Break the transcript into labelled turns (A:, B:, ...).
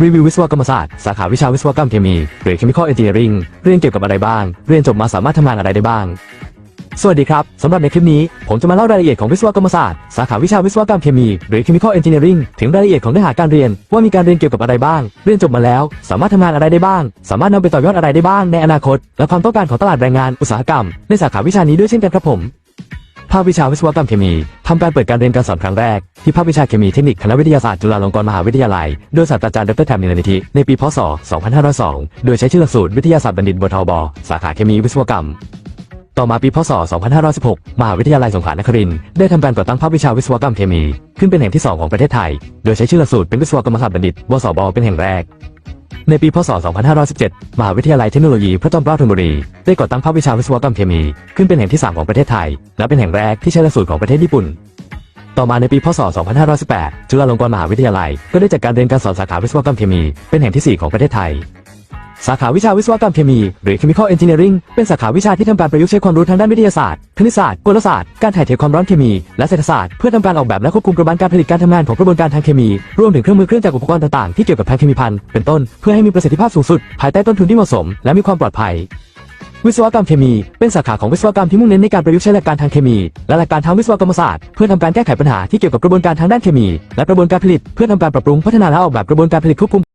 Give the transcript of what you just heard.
A: รีวิววิศวกรรมศาสตร์ สาขาวิชาวิศวกรรมเคมีหรือ Chemical Engineering เรียนเกี่ยวกับอะไรบ้าง เรียนจบมาสามารถทำงานอะไรได้บ้าง สวัสดีครับ สำหรับในคลิปนี้ ผมจะมาเล่ารายละเอียดของวิศวกรรมศาสตร์ สาขาวิชาวิศวกรรมเคมี หรือ Chemical Engineering ถึงรายละเอียดของเนื้อหาการเรียน ว่ามีการเรียนเกี่ยวกับอะไรบ้าง เรียนจบมาแล้ว สามารถทำงานอะไรได้บ้าง สามารถนำไปต่อยอดอะไรได้บ้างในอนาคต และความต้องการของตลาดแรงงานอุตสาหกรรม ในสาขาวิชานี้ด้วยเช่นกันครับผม ภาควิชาวิศวกรรมเคมีทำการเปิดการเรียนการสอนครั้งแรก ที่ภาควิชาเคมีเทคนิคคณะวิทยาศาสตร์จุฬาลงกรณ์มหาวิทยาลัย โดยศาสตราจารย์ดรแทมนิลนิธิในปีพศ 2502 โดยใช้ชื่อหลักสูตรวิทยาศาสตร์บัณฑิตบทบ สาขาเคมีวิศวกรรม ต่อมาปีพศ 2516 มหาวิทยาลัยสงขลานครินทร์ได้ทำการก่อตั้งภาควิชาวิศวกรรมเคมี ขึ้นเป็นแห่งที่ 2 ของประเทศไทย โดยใช้ชื่อหลักสูตรเป็นวิศวกรรมศาสตร์บัณฑิต วสบ เป็นแห่งแรก ในปีพศ 2517 มหาวิทยาลัยเทคโนโลยีพระจอมเกล้าธนบุรี ได้ก่อตั้งภาควิชาวิศวกรรมเคมี ขึ้นเป็นแห่งที่ 3 ของประเทศไทย และเป็นแห่งแรกที่ใช้หลักสูตรของประเทศญี่ปุ่น ต่อมาในปีพศ 2518 จุฬาลงกรณ์มหาวิทยาลัย ก็ได้จัดการเรียนการสอนสาขาวิศวกรรมเคมี เป็นแห่งทีสี่4 ของประเทศไทย สาขาวิชาวิศวกรรมเคมี หรือ Chemical Engineering เป็นสาขาวิชาที่ทำการประยุกต์ใช้ความรู้ทางด้านวิทยาศาสตร์ คณิตศาสตร์ กลศาสตร์ การถ่ายเทความร้อนเคมี และเศรษฐศาสตร์ เพื่อทำการออกแบบและควบคุมกระบวนการผลิตการทำงานของกระบวนการทางเคมี รวมถึงเครื่องมือเครื่องจักรอุปกรณ์ต่างๆ ที่เกี่ยวกับทางเคมีพันเป็นต้น เพื่อให้มีประสิทธิภาพสูงสุด ภายใต้ต้นทุนที่เหมาะสม และมีความปลอดภัยวิศวกรรมเคมี เป็นสาขาของวิศวกรรมที่มุ่งเน้นในการประยุกต์ใช้หลักการทางเคมี และหลักการทางวิศวกรรมศาสตร์เพื่อทำการแก้ไขปัญหาที่เกี่ยวกับกระบวนการทางด้านเคมี และกระบวนการผลิต เพื่อทำการปรับปรุงพัฒนาและออกแบบกระบวนการผลิตควบคุม